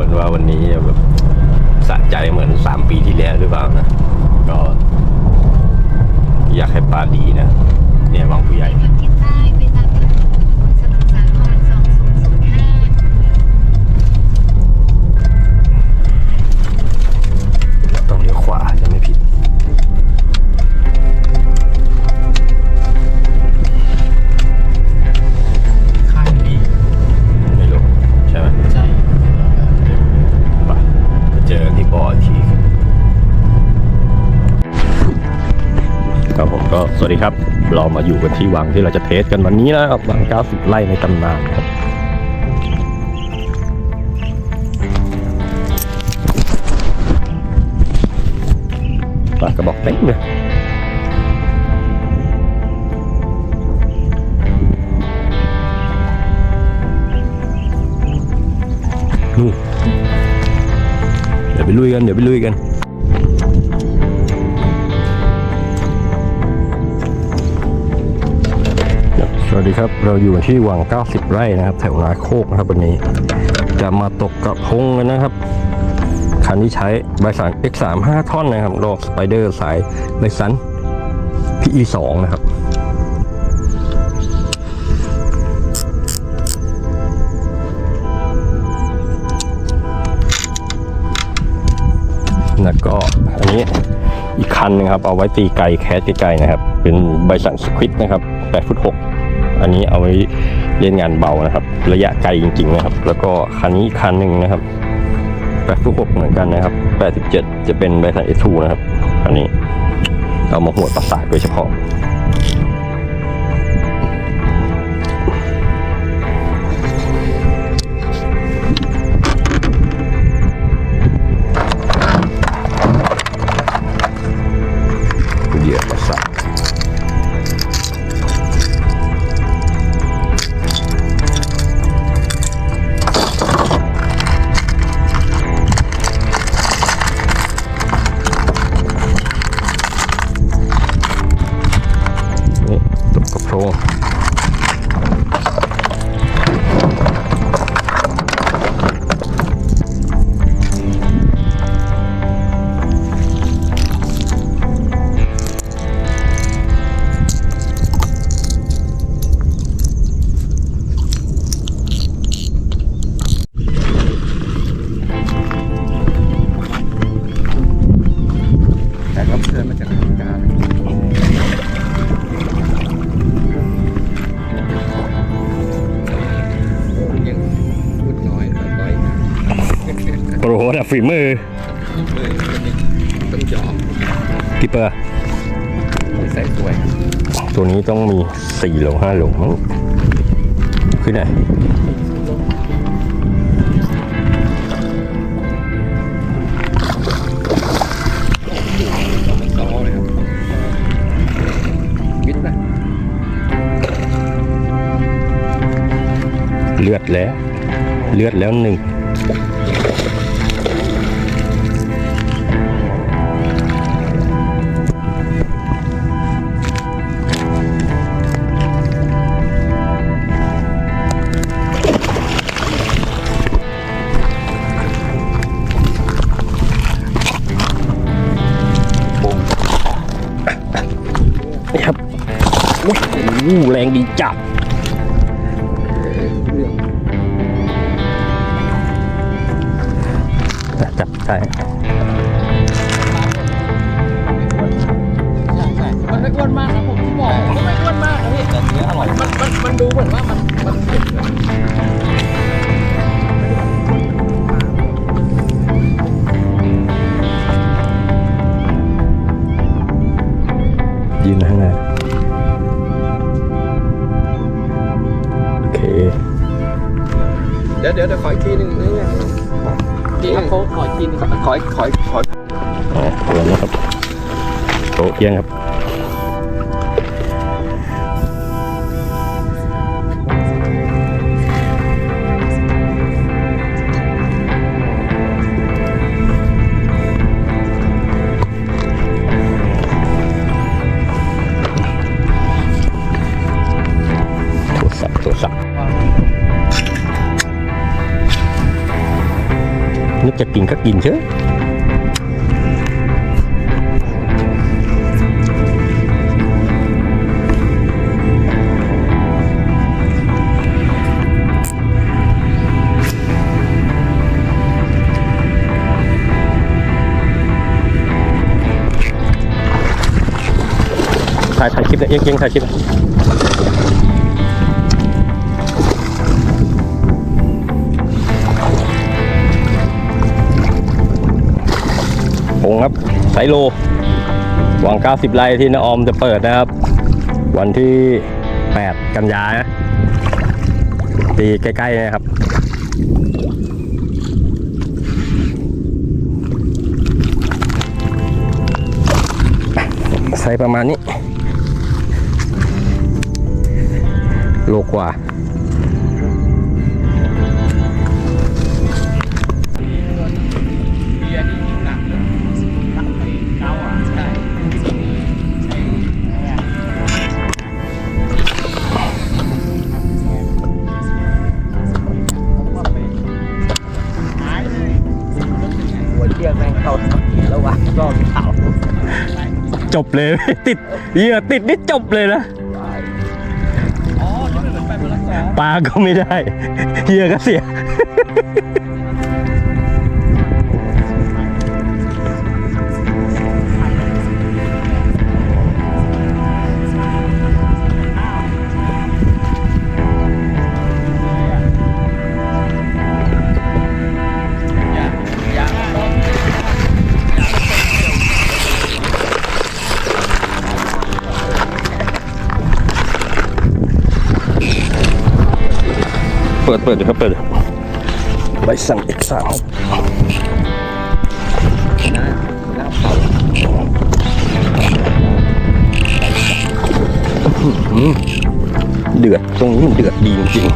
กันว่าวันนี้จะแบบสะใจเหมือนสามปีที่แล้วหรือเปล่านะ ก็อยากให้ปลาดีนะ เนี่ยวังผู้ใหญ่ทางทิศใต้ไปตามถนนสมุทรสาคร2005ต้องเลี้ยวขวาจะ ก็สวัสดีครับ เรามาอยู่กันที่วังที่เราจะเทสกันวันนี้นะครับวัง90ไร่ในตำนานครับปากระบอกเต็มเลยนู่นเดี๋ยวไปลุยกัน เดี๋ยวไปลุยกัน วัสดีครับ เราอยู่กันที่วัง 90 ไร่นะครับ แถวนาโคกนะครับวันนี้ จะมาตกกระพงกันนะครับ คันที่ใช้ใบสัน X3 5 ท่อนนะครับรอบสไปเดอร์สายใบสัน PE 2 นะครับแล้วก็อันนี้อีกคันนึงครับ เอาไว้ตีไก่แคสไกลๆนะครับ เป็นใบสันสควิตนะครับ8ฟุต6 อันนี้เอาไว้เล่นงานเบานะครับ ระยะไกลจริงๆนะครับ แล้วก็คันนี้อีกคันหนึ่งนะครับ8ฟุต6เหมือนกันนะครับ 87 จะเป็นใบสันเอทูนะครับ อันนี้เอามาหัวดประสาทโดยเฉพาะ ฝีมือเลยต้องยอมกี่เปอร์ใส่สวยตัวนี้ต้องมี4โล5โลมั้งขึ้นไหนมันซ้อเลยครับมิดนะเลือดแล้ว เลือดแล้วหนึ่งู้แรงดีจัด โต๊ะเอียงครับโทรศัพท์โทรศัพท์นึกจะกินก็กินเถอะายคลิปเลยเอียงเอียงถ่ายคลิปเลยผงครับไซโลหวัง 90ไร่ที่นาออมจะเปิดนะครับ วันที่ 8 กันยานะปีใกล้ๆนะครับใส่ประมาณนี้ โลกว่าเบียร์นี่ยิ่งหนักเลยหนักไปเก้าอะใช่ใช่ใช่หัวเชือกแม่งเข้าแล้ววะรอบขาวจบเลย ติดเหยื่อติดนี่จบเลยนะ ปลาก็ไม่ได้ เหยื่อก็เสีย เปิดดเดี๋ยวครับเปิดใบสั่งเอกสารเดือดตรงนี้มันเดือดดีจริง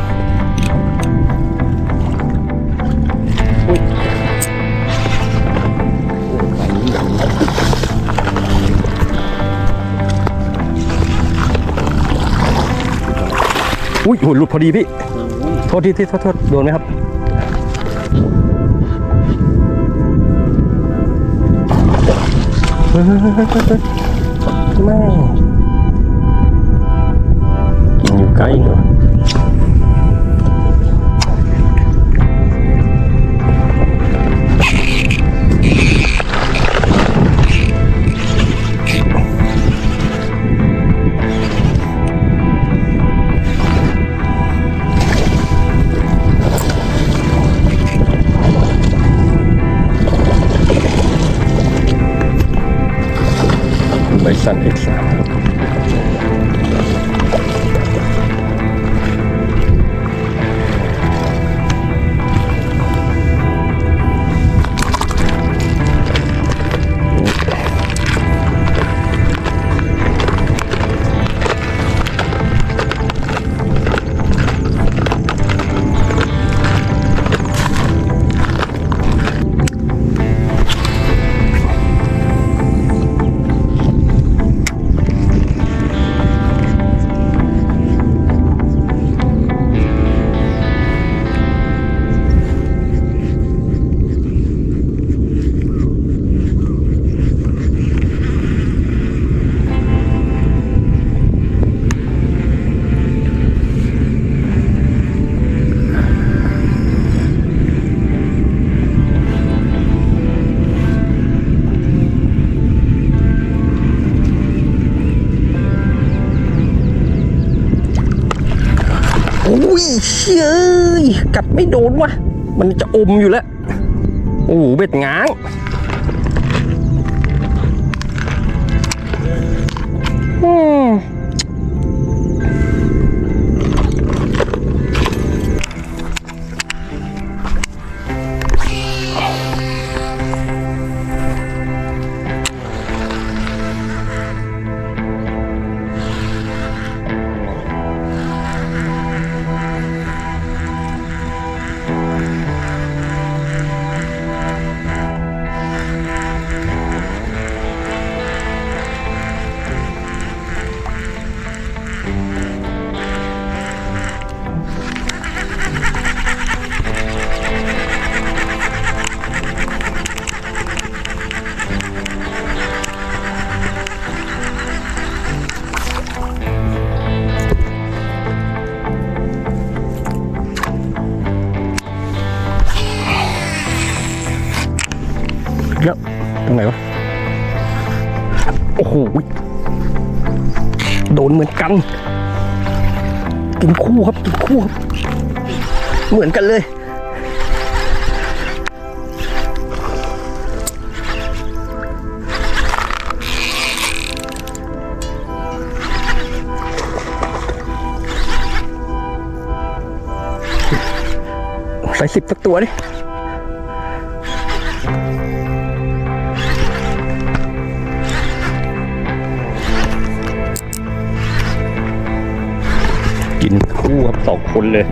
อุ้ยหุ่นหลุดพอดีพี่ โทษทีที่โทษโทษโดนไหมครับเฮ้ยเฮ้ยเฮ้ยเฮ้ยเฮ้ยแม่มันอยู่ใกล้เนอะ ใเอ้ย กัดไม่โดนวะ มันจะอมอยู่แล้ว โอ้โหเบ็ดง้าง รงไหนวะ โอ้โห โดนเหมือนกัน กินคู่ครับ กินคู่ครับ เหมือนกันเลย ใส่สิบสักตัวดิ ครับสองคนเลย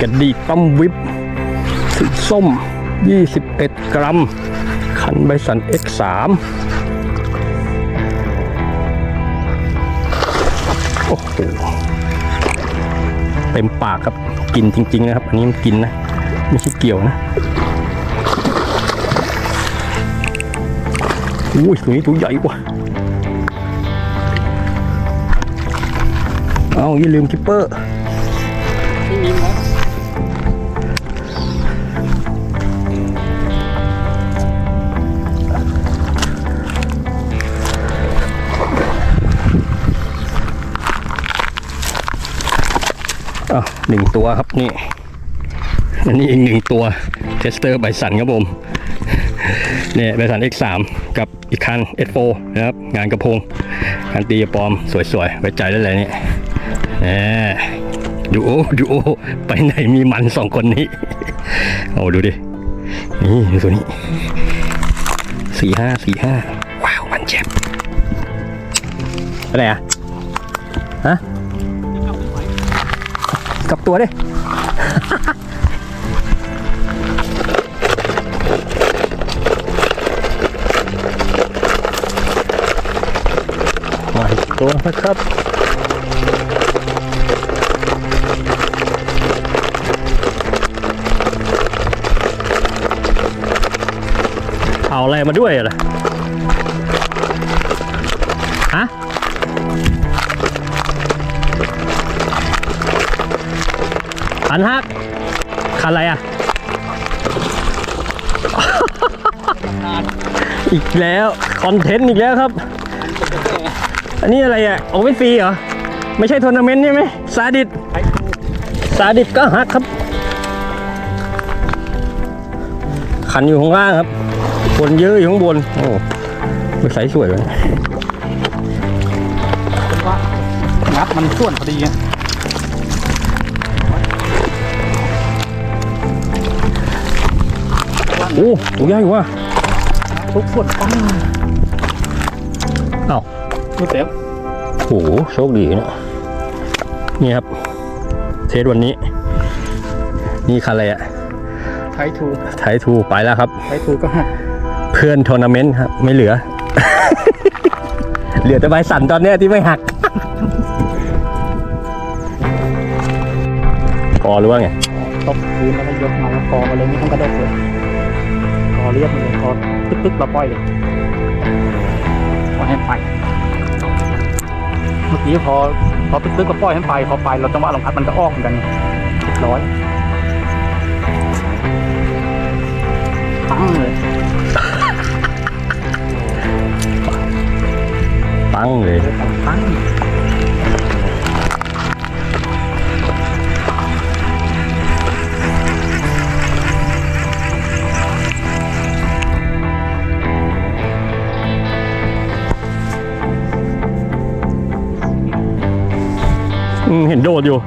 กระดีต้มวิบสีส้ม 21 กรัมขันใบสัน X3 โอ้โหเต็มปากครับ กินจริง ๆ นะครับ อันนี้มันกินนะ ไม่ใช่เกี่ยวนะ อุ้ยตัวนี้ตัวใหญ่กว่าเอาอย่าลืมคิปเปอร์อะหนึ่งตัวครับนี่อันนี้อีกหนึ่งตัวเทสเตอร์ไบสันครับผม เนี่ยไบสัน X3 กับอีกคัน S4 นะครับ งานกระพงงานตีปอมสวยๆ ไว้ใจได้เลยเนี่ยดูโอดูโอไปไหนมีมันสองคนนี้ เอาดูดิ นี่ดูตัวนี้สี่ห้าสี่ห้าว้าวมันเจ็บอะไรอะ ฮะ กลับตัวดิ นะครับ เอาอะไรมาด้วยล่ะฮะอันฮักคันอะไรอะ อีกแล้ว คอนเทนต์อีกแล้วครับ อันนี้อะไรอะโอเวอร์ฟรีเหรอ ไม่ใช่ทัวร์นาเมนต์ใช่ไหมซาดิสซาดิสก็ฮักครับ ขันอยู่ข้างล่างครับคนเยอะอยู่ข้างบน โอ้ไปใส่สวยเลยเป็นว่างับมันส่วนพอดีไงโอ้ตัวใหญ่ว่ะทุกส่วนปั้งเอ้า ดูเต็มโอ้โหโชคดีเนี่ยนี่ครับ เทสวันนี้ นี่คันอะไรอะไทยทูไทยทูไปแล้วครับ ไทยทูก็หักเพื่อนทัวร์นาเมนต์ครับ ไม่เหลือ เหลือแต่ใบสันตอนเนี้ยที่ไม่หักพอหรือว่าไงตบพื้นแล้วก็ยกมาแล้วกอมาเลยไม่ต้องกระโดดเลยกอเรียบมาเลยกอตึ๊กๆเราปล่อยเลยปล่อยให้ไป เมื่อกี้พอพอไปซื้อก็ปล่อยให้ไปพอไปเราจังหวะลมพัดมันก็ออกเหมือนกันเรียบร้อยปังเลยปังเลยปัง เห็นโดดอยู่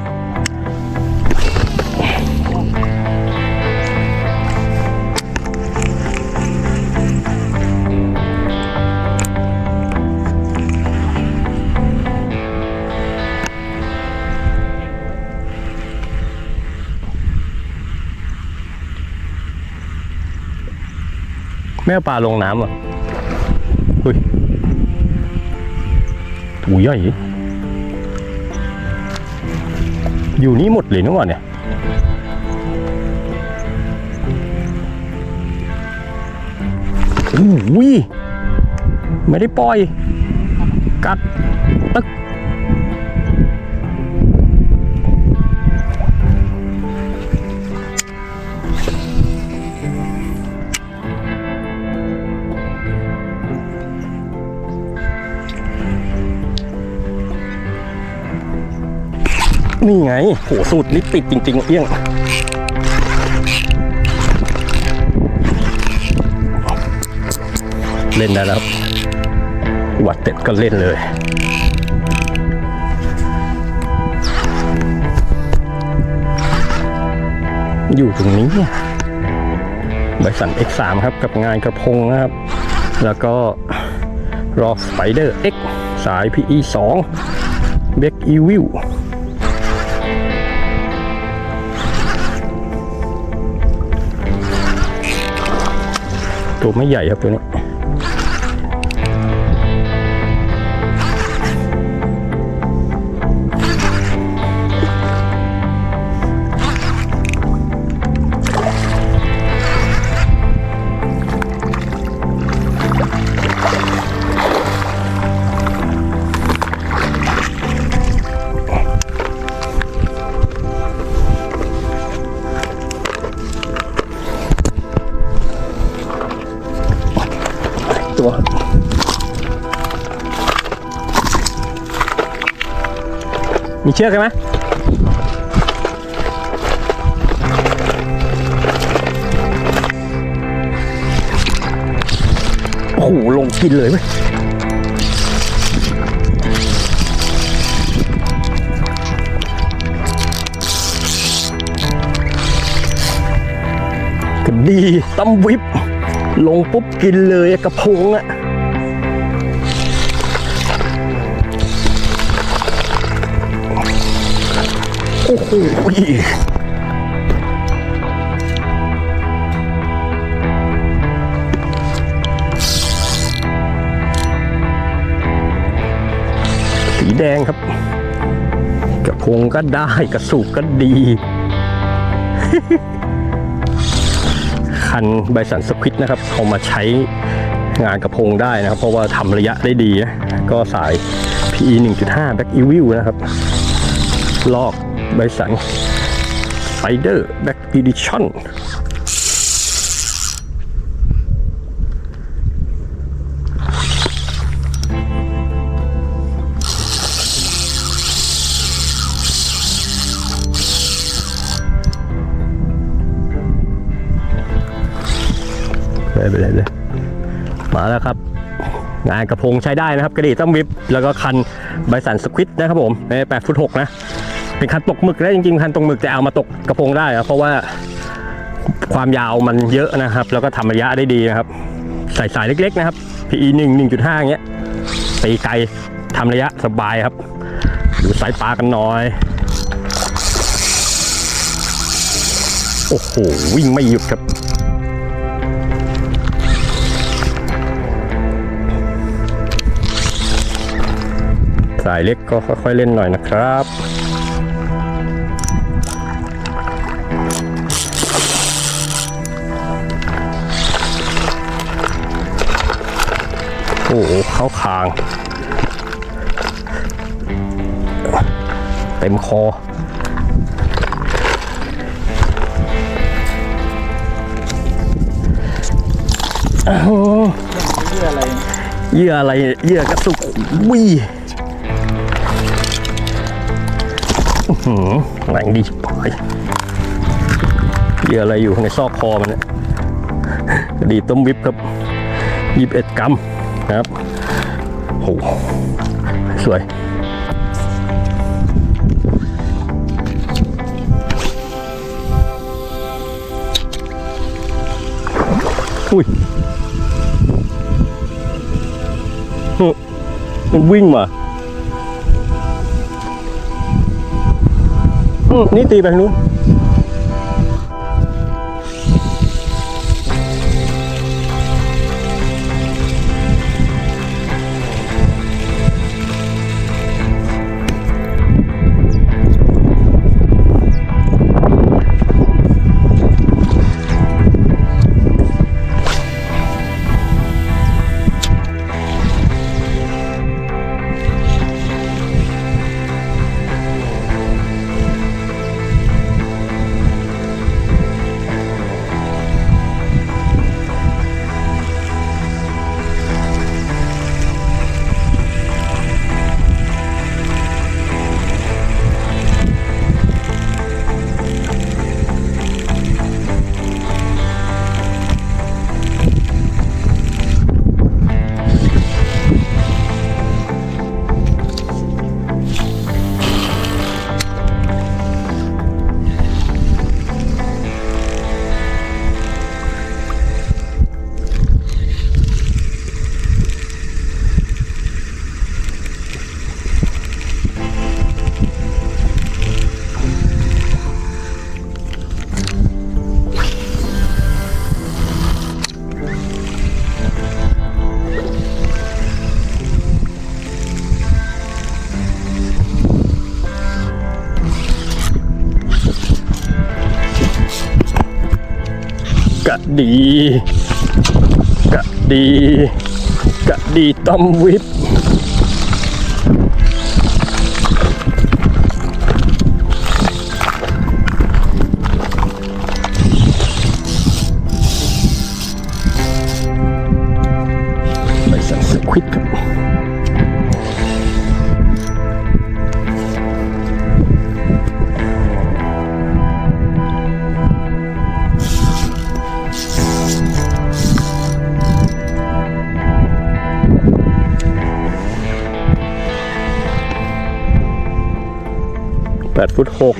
แม่ปลาลงน้ำอะเฮ้ยตัวใหญ่ อยู่นี่หมดเลยนะวะเนี่ยโอ้ย ไม่ได้ปล่อย กัด นี่ไงโหสูตรลิปติดจริง ๆ เอี้ยงเล่นได้แล้วครับวัดเต็ดก็เล่นเลย อยู่ตรงนี้เนี่ยบริษัท X3 ครับกับงานกระพงนะครับ แล้วก็รอสไปเดอร์ X สาย PE 2 b e c k e ตัวไม่ใหญ่ครับตัวนี้ ตัว มีเชือกใช่ไหมโอ้โหลงกินเลยเว้ยก็ดีตั้มวิบ ลงปุ๊บกินเลยกระพงอะโอ้โหสีแดงครับ กระพงก็ได้กระสูบก็ดี คันใบสันสควิตนะครับเอามาใช้งานกระพงได้นะครับ เพราะว่าทำระยะได้ดีนะก็สาย PE 1.5 Back Evil นะครับ ลอกใบสัน Spider Back Edition เลย ไปเลยเลยมาแล้วครับ งานกระพงใช้ได้นะครับกระดิ่งต้มวิบแล้วก็คันใบสันสควิตนะครับผมแปดฟุตหกนะ เป็นคันตกหมึกแล้จริงๆคันตกหมึกจะเอามาตกกระพงได้นะเพราะว่าความยาวมันเยอะนะครับ แล้วก็ทำระยะได้ดีนะครับ ใส่สายเล็กๆนะครับ PE 1 1.5อย่างเงี้ยตีไกลทำระยะสบายครับดูสายปลากันหน่อย โอ้โห วิ่งไม่หยุดครับ สายเล็กก็ค่อยๆเล่นหน่อยนะครับโอ้โหเข้าคาง เต็มคอเพื่ออะไรเหยื่ออะไรเหยื่อกระสุกวิ หือแรงดีชิบหายเหยื่ออะไรอยู่ในซอกคอมันเนี่ยกระดีต้มวิบครับยี่สิบเอ็ดกรัมนะครับโหสวยอุ้ยเฮ้ยมันวิ่งมา นี่ตีไปทางนู้น ดี กะดี กะดีต้มวิบ ฟุตหก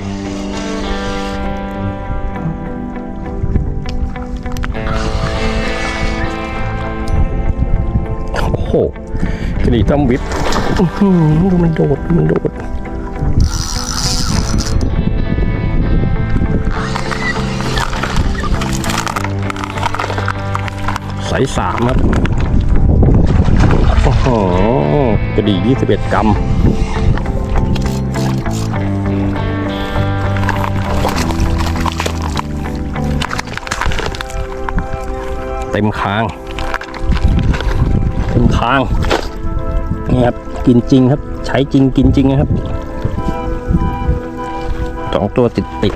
โอ้โหกระดีต้อมวิบดูมันโดด มันโดดใสายสามครับ โอ้โหกระดียี่สิบเอ็ดกรัม เต็มค้าง เต็มค้างนี่ครับกินจริงครับ ใช้จริงกินจริงนะครับสองตัวติดติด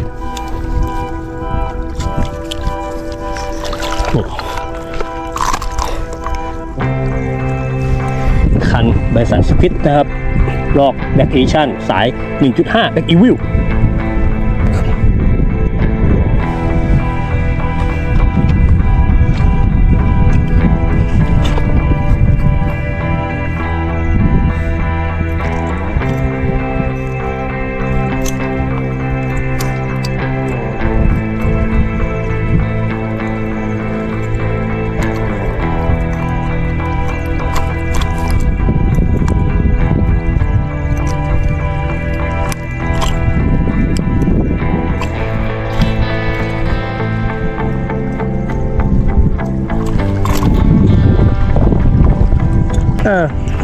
คันใบสันสปิตนะครับ ลอกแบคทีชั่นสาย 1.5แบคอีวิล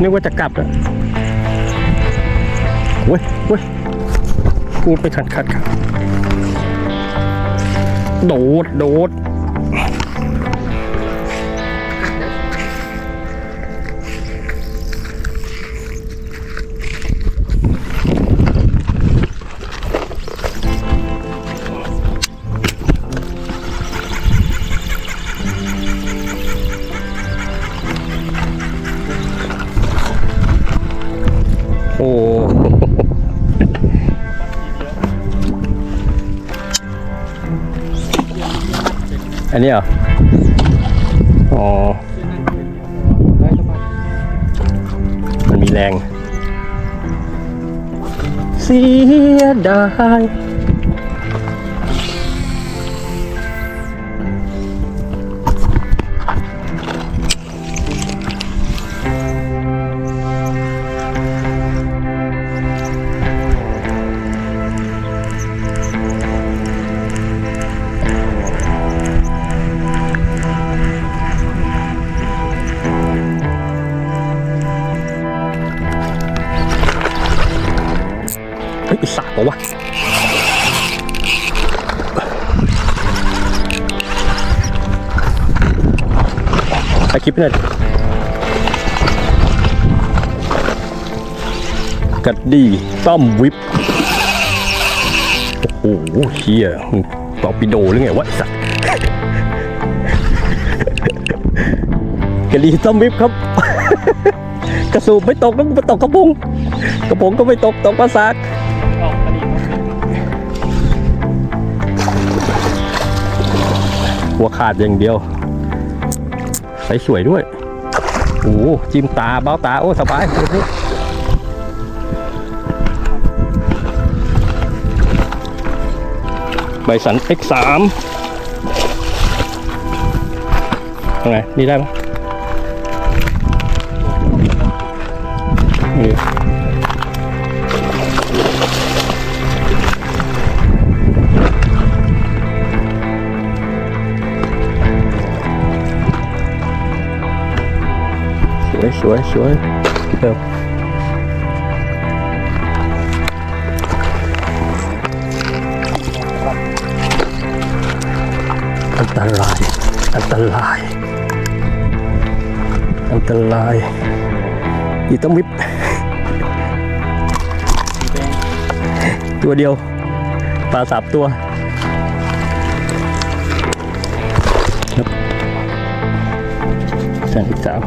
นึกว่าจะกลับแล้วเว้ยเว้ยพูดไปขันขัดครับโดด โดด อันนี้เหรอ อ๋อ มันมีแรง เสียดาย เฮ้ยสากปะวะถ่ายคลิปหน่อยกัดดีต้อมวิปโอ้โหเฮียมึงตอปิโดหรือไงวะไอ้สัสกระดีต้อมวิปครับ กระสูบไม่ตกก็ไม่ตกกระพุงกระพงก็ไม่ตกตกปลาสาก หัวขาดอย่างเดียวใส่สวยด้วยโอ้จิ้มตาเบ้าตา โอ้ สบายใบสัน X3 ยังไงนี่ได้ไหม สวยสวยเพิ่มอันตรายอันตราย อันตรายอีต้องวิบตัวเดียวปลาสามตัวครับแสนอีกสาม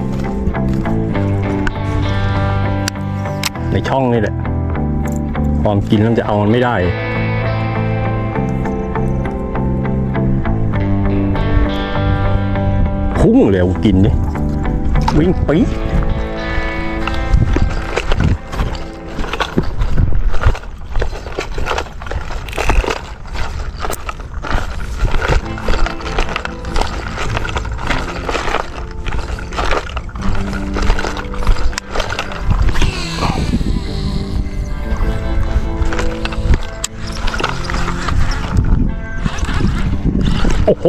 ในช่องนี่แหละ ความกินมันจะเอามันไม่ได้พุ่งเลยเอากินนี่วิ่งปี๊ด ห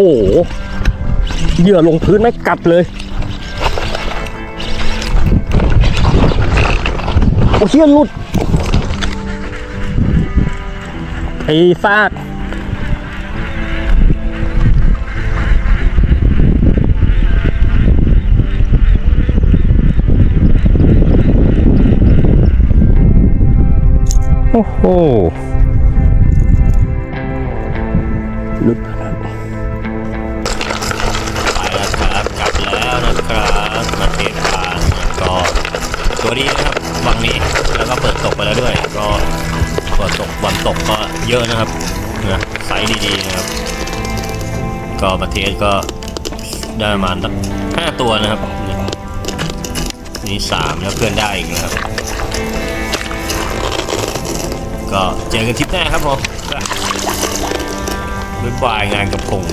เหยื่อลงพื้นไม่กัดเลย โอ้เชี่ยหลุดไอ้ซากโอ้โหห ตกไปแล้วด้วย ก็เปิดตกวันตกก็เยอะนะครับนะไซส์ดีๆนะครับ ก็ประเทศก็ได้ประมาณห้าตัวนะครับ นี่สามแล้วเพื่อนได้อีกนะครับ ก็เจอกันทริปหน้าครับผมบ๊ายบายงานกระพง